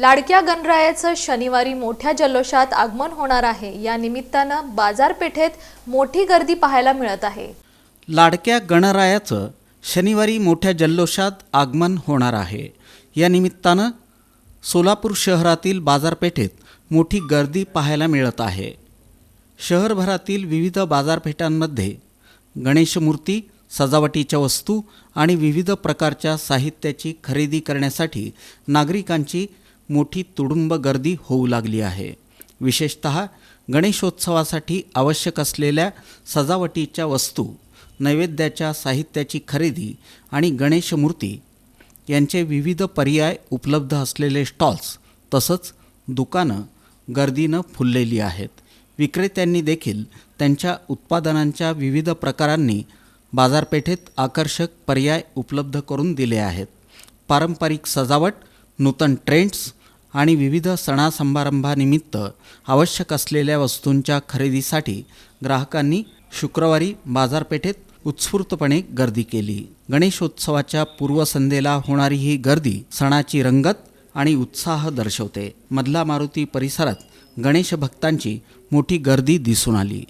लाडक्या गणरायाचं शनिवारी मोठ्या जल्लोषात आगमन होणार आहे. या निमित्तानं बाजारपेठेत मोठी गर्दी पाहायला मिळत आहे. लाडक्या गणरायाचं शनिवारी मोठ्या जल्लोषात आगमन होणार आहे. या निमित्तानं सोलापूर शहरातील बाजारपेठेत मोठी गर्दी पाहायला मिळत आहे. शहरभरातील विविध बाजारपेठांमध्ये गणेशमूर्ती सजावटीच्या वस्तू आणि विविध प्रकारच्या साहित्याची खरेदी करण्यासाठी नागरिकांची मोठी तुडुंब गर्दी होऊ लागली आहे. विशेषत गणेशोत्सवासाठी आवश्यक असलेल्या सजावटीच्या वस्तू नैवेद्याच्या साहित्याची खरेदी आणि गणेशमूर्ती यांचे विविध पर्याय उपलब्ध असलेले स्टॉल्स तसंच दुकानं गर्दीनं फुललेली आहेत. विक्रेत्यांनी देखील त्यांच्या उत्पादनांच्या विविध प्रकारांनी बाजारपेठेत आकर्षक पर्याय उपलब्ध करून दिले आहेत. पारंपरिक सजावट नूतन ट्रेंड्स आणि विविध सणासंभारंभानिमित्त आवश्यक असलेल्या वस्तूंच्या खरेदीसाठी ग्राहकांनी शुक्रवारी बाजारपेठेत उत्स्फूर्तपणे गर्दी केली. गणेशोत्सवाच्या पूर्वसंध्येला होणारी ही गर्दी सणाची रंगत आणि उत्साह दर्शवते. मधला मारुती परिसरात गणेश भक्तांची मोठी गर्दी दिसून आली.